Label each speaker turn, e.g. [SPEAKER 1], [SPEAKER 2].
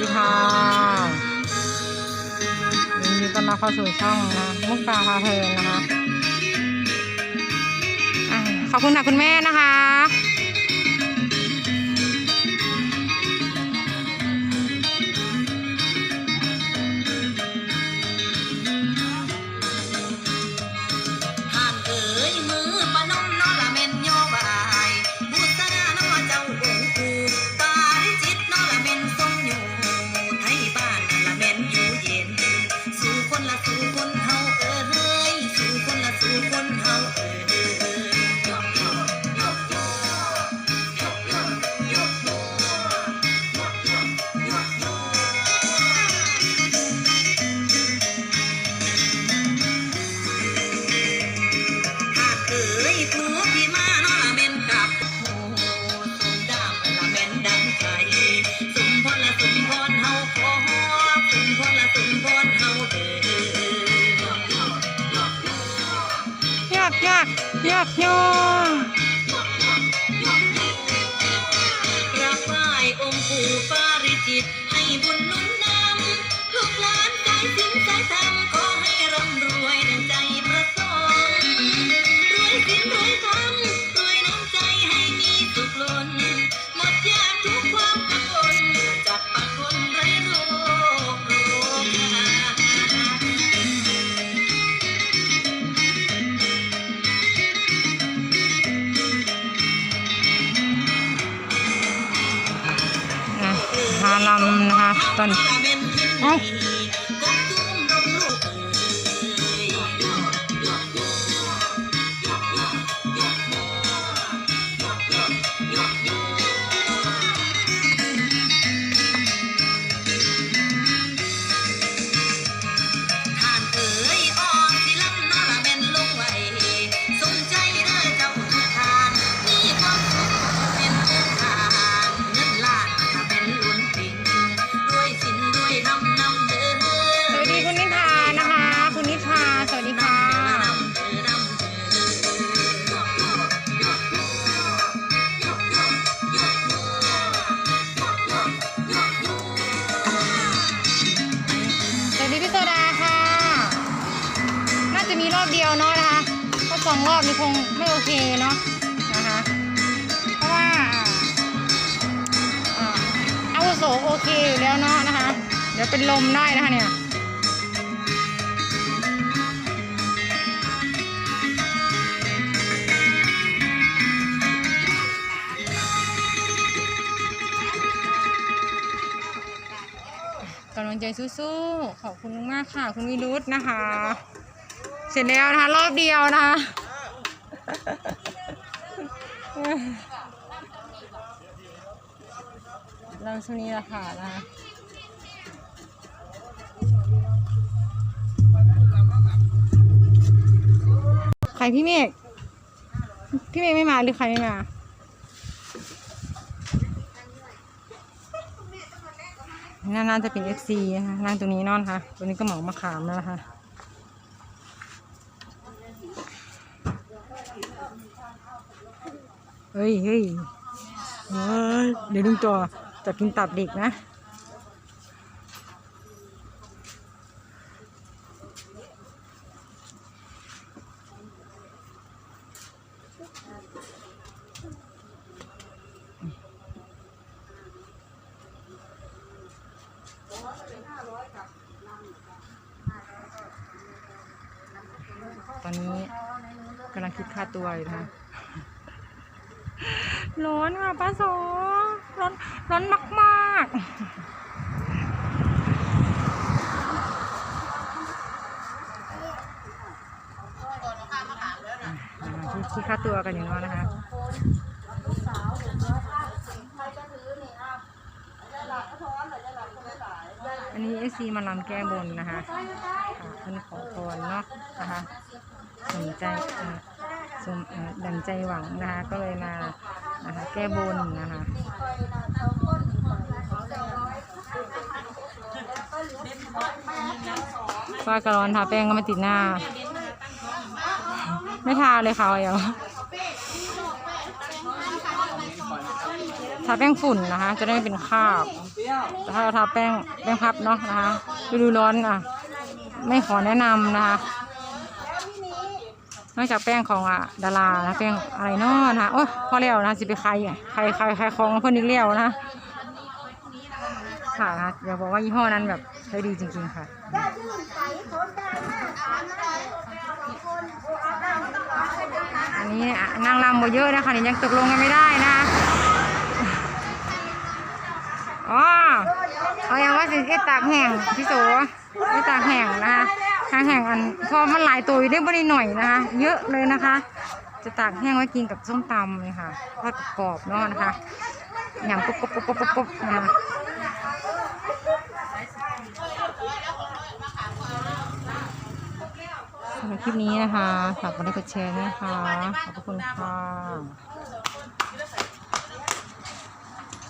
[SPEAKER 1] ดีค่ะยินดีต้อนรับเข้าสู่ช่องนะมุกตาพาเพลินนะคะขอบคุณค่ะคุณแม่นะคะ
[SPEAKER 2] สู่ค ยากยาก
[SPEAKER 1] ยากยาก
[SPEAKER 2] ราบไหว้องค์ปู่ปาริจิตให้บุญหนุนนำลูกหลานสายสินสายธร ลำ
[SPEAKER 1] นะคะตอนเอ้า
[SPEAKER 2] สอง
[SPEAKER 1] รอบนี่คงไม่โอเคเนาะนะคะเพราะว่าอาอาวุโสโอเคอยู่แล้วเนาะนะคะ เดี๋ยวเป็นลมได้นะคะเนี่ยกำลังใจสู้ๆ ขอบคุณมากค่ะ คุณวิรุธนะคะ เสร็จแล้วนะคะรอบเดียวนะคะเราช่วงนี้ละค่ะนะใครพี่เมฆพี่เมฆไม่มาหรือใครไม่มาน่าน่าจะเป็น FC นะคะนั่งตรงนี้นอนค่ะ ตัวนี้ก็เหมามะขามแล้วนะคะ เฮ้ยเฮ้ยเดี๋ยวดึงตัวจะกินตับเด็กนะ ตอนนี้กำลังคิดค่าตัวอยู่นะ ร้อนค่ะป้าโสร้อนร้อนมากๆกำลังคิดคิดค่าตัวกันอยู่เนาะนะคะอันนี้เอซีมาลำแก้บนนะคะค่ะเพิ่นขอพรเนาะนะคะสนใจสมดังใจหวังนะคะ ก็เลยมา นะคะแก้บนนะคะฝ้ากระร้อนทาแป้งก็ไม่ติดหน้า ไม่ทาเลยค่ะเอาทาแป้งฝุ่นนะคะ จะได้ไม่เป็นคราบ
[SPEAKER 3] เปีย
[SPEAKER 1] ถ้าเราทาแป้งแป้งพับเนาะนะคะฤดูร้อนอะ ไม่ขอแนะนำนะคะ นอกจากแป้งของอะดารานะแป้งอะไรเนาะนะโอ้ยพอแล้วนะสิไปใครอะใครใครใครคลองเพื่อนนึกเลี้ยวนะค่ะนะอย่าบอกว่ายี่ห้อนั้นแบบใช้ดีจริง ๆ ค่ะอันนี้นางรำบ่เยอะนะคะนี่ยังตกลงกันไม่ได้นะอ๋อเอาอย่างว่าสิเอ็ดตากแห้งพี่โสเอ็ดตากแห้งนะคะ ทางแห้งอันเพอมันหลายตัวอยู่ได้บ่ได้หน่อยนะคะ เยอะเลยนะคะ จะตากแห้งไว้กินกับส้มตำเลยค่ะทอดกรอบเนาะนะคะอย่างกรุบกรุบกรุบกรุบกรุบนะคะสำหรับคลิปนี้นะคะ ฝากกดไลค์กดแชร์นะคะ ขอบคุณค่ะ